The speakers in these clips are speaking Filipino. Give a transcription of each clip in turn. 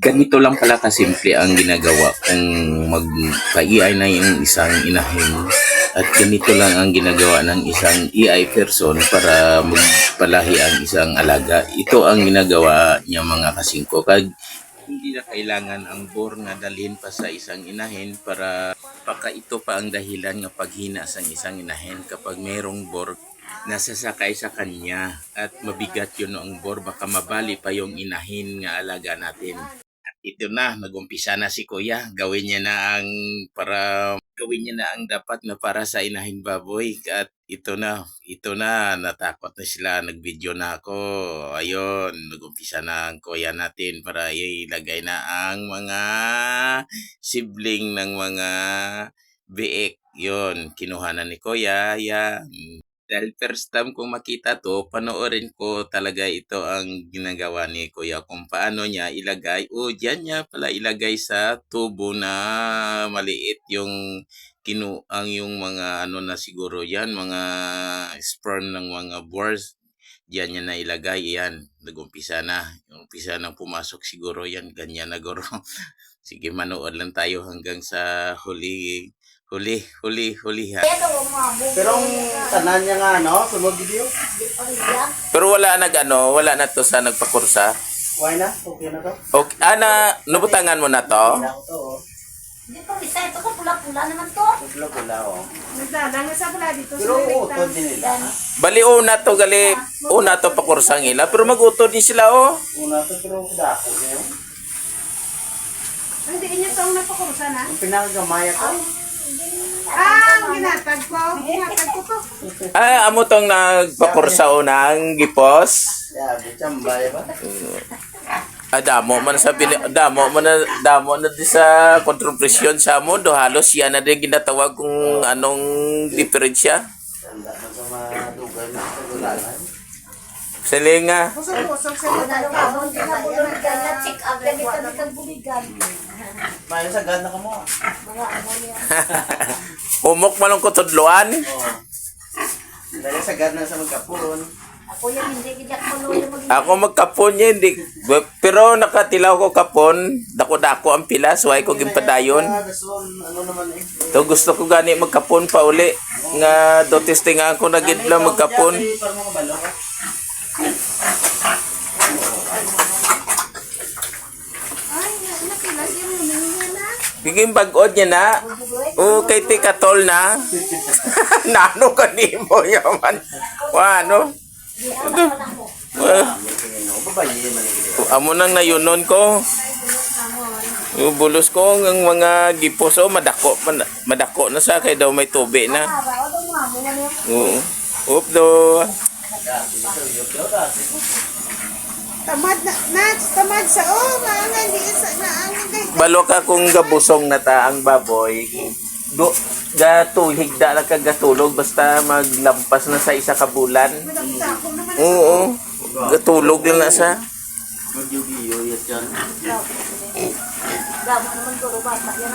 ganito lang pala kasimple ang ginagawa kung magka-EI na yung isang inahin at ganito lang ang ginagawa ng isang EI person para magpalahi ang isang alaga. Ito ang ginagawa niya mga kasingko. Kag hindi na kailangan ang bor nga dalhin pa sa isang inahin para baka ito pa ang dahilan nga paghina sa isang inahin kapag mayroong bor nasasakay sa kanya at mabigat yun ang bor baka mabali pa yung inahin nga alaga natin at ito na nagumpisa na si kuya. Gawin niya na ang para gawin niya na ang dapat na para sa inahin baboy. At ito na ito na natakot na sila. Nagvideo na ako. Ayun nagumpisa na ang kuya natin para ilagay na ang mga sibling ng mga biik. Yon kinuha na ni kuya. Yan dahil first time kong makita to, panoorin ko talaga ito ang ginagawa ni Kuya kung paano niya ilagay. O, diyan niya pala ilagay sa tubo na maliit yung kinu ang yung mga ano na siguro yan, mga sperm ng mga boars. Diyan niya na ilagay yan. Nagumpisa na. Yung umpisa na pumasok siguro yan. Ganyan na guro. Sige, manood lang tayo hanggang sa huli. Huli, huli, huli ha. Pero ang tanan niya nga, no? Sunod video. Pero wala nag ano, wala na to sa nagpakursa. Why na? Okay na to? Okay, ana, nabutangan mo na to? Wala ko to, oh. Hindi pa isa ito ko pula-pula naman to. Pula-pula, oh. Nagdadang sa pala dito Pero sa utod din nila. Bali una to gali, una to pakursa ng ila, pero magutod din sila oh. Una to, pero dako yun. Hindi niya to ang napakurusan ha. Ang pinakagamaya ko. Ah, ang ginatag ko. Ginatag ko. Ah, amo tong nagpakursa unang gipos. Sabi, chambay ba? Ah, damo man sa pili, damo man na, damo na di sa kontropresyon sa mo, do halos yan na din ginatawag kung anong diferensya. Tanda sa mga sa kagbuligan. Mayo sa ganda ka mo. ah. Ang kutudloan. Oo. Dali sa ganda sa magkapon. Ako yan, hindi ko mag Ako magkapon niya, hindi. Pero nakatilaw ko kapon, dako-dako ang pilas, why ko gimpadayon. Ah. To gusto ko gani magkapon pa uli. Nga do testing ako na gid lang magkapon. Ay, Para mga balo ka. Ay, nakilas yung humingi na. Biging bagod niya na. O kay ti na. Nano ka ni mo yaman. Wano? Eh. Amo nang nayunon ko. Yung bulos ko ng mga gipos o madako man- madako na sa kay daw may tubi na. Oo. Oop do. Tamad na, Nats, tamad sa, oh, maangan, di isa, maangan kay Balo ka kung gabusong na ta ang baboy. Do gatulig da lang ka gatulog basta maglampas na sa isa ka bulan. Oo. Gatulog lang na sa. Mag-yugi-yu, yat yan. Gamo naman to, bata yan.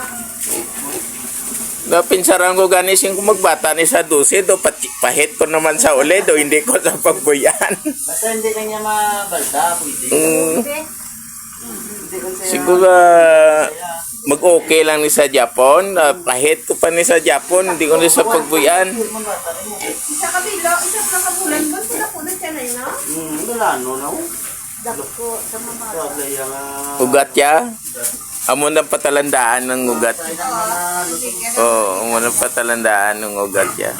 Napinsaran ko ganis yung magbata ni sa 12 do pati pahit ko naman sa uli do hindi ko sa pagbuyan. Basta hindi na niya mabalda, pwede. Mm, Hindi. Hindi ko siya. Siguro ah, mag-okay lang ni sa Japon. Ah, pahit ko pa ni sa Japon, hindi ko ni sa pagbuyan. Isa kabilo, isa ka kabulan ko, sila po na siya na yun? Hmm, wala no, no? Dako sa mga Ugat ya. Amo nang patalandaan ng ugat. Na. Oo, amo nang patalandaan ng ugat ya.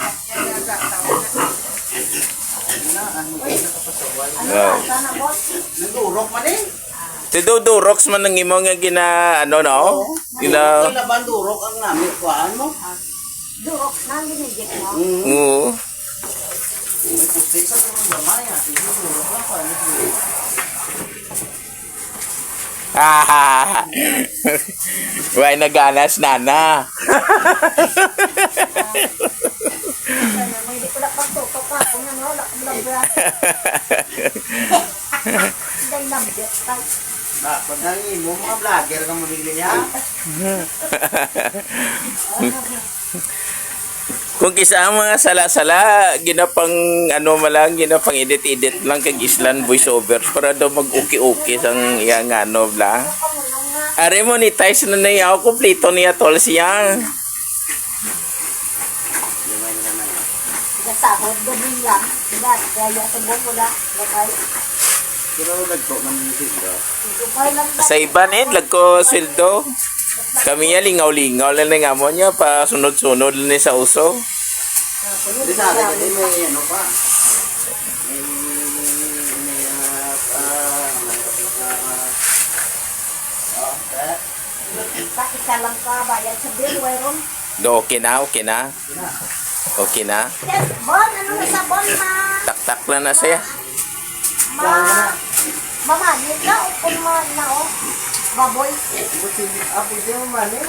na, ano. Oh. sana boss. Nagurok man eh. Si Dodo Rocks man ng imo nga gina ano no? Gina Kailaban durok ang namin, kuhaan mo. Durok na, ginigit mo. Hmm. Oo. Gamay, ah. Sige, durok lang, paano siguro? Ah, Why naganas nana? Mo, hindi ko na pagtutok ka. Kung ano, wala tayo. Na, mo, mga vlogger ka mo bigli niya. Kung kisa ang mga sala-sala, ginapang ano malang, ginapang edit-edit lang kag Island voiceovers para daw mag-uki-uki sang iyang ano bla. Are monetize na na yaw kumplito niya tol siya. Yan. Kasahod, ganun lang. Diba? Kaya sa buong wala. Pero nagpo man lang lang. Sa iba ni lagko sweldo. Kami ya lingaw-lingaw lang nga mo niya pa sunod-sunod lang ni sa uso. Hindi sa akin kasi may ano pa. May may may. Pa, isa lang ka. Bayad sa bill. Mayroon. Do okay na, okay na. Okay na. Bon, ano na sa Bon ma? Tak-tak na na siya. Ma... Mamagit na o kung ma na o. Baboy. Buti apo di mo man eh.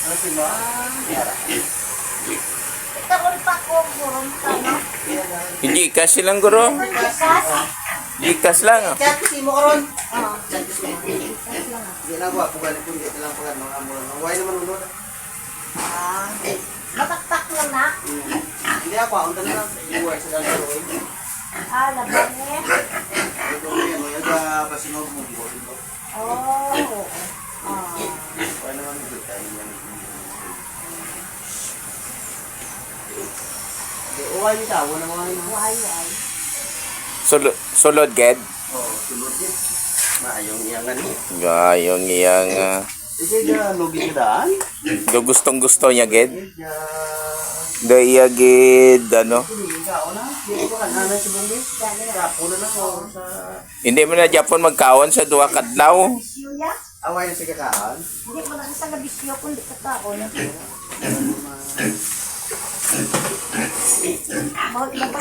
Ano si ma? Yara. Karoon pa ko. Gurong ka no. Hindi kasi lang guro. Likas lang. ah. Chat si mo karon. Oo. Na ko ako ko dito lang pagad mga amo. Why naman ulo? Ah. Mataktak lang na. Hindi ako ang tanong lang sa iway sa dalawa. Ah, laban eh. Ito ko yan, may aga basinog mo ko dito. Oh. Ah. Why naman dito tayo. Di uway ni tawo na mga ino. Why, why? Sulod, sulod ged. Oh, sulod din. Maayong iyangan ni. Gayong iyang uh, Isi ka lugi ka daan? gustong gusto niya ged. Do iya gid ano. Hindi ka na. Hindi na na mo na Japon magkaon sa duha kadlaw. Away na si kakaan. Hindi mo lang sa bisyo kundi katao na. Mahal na ba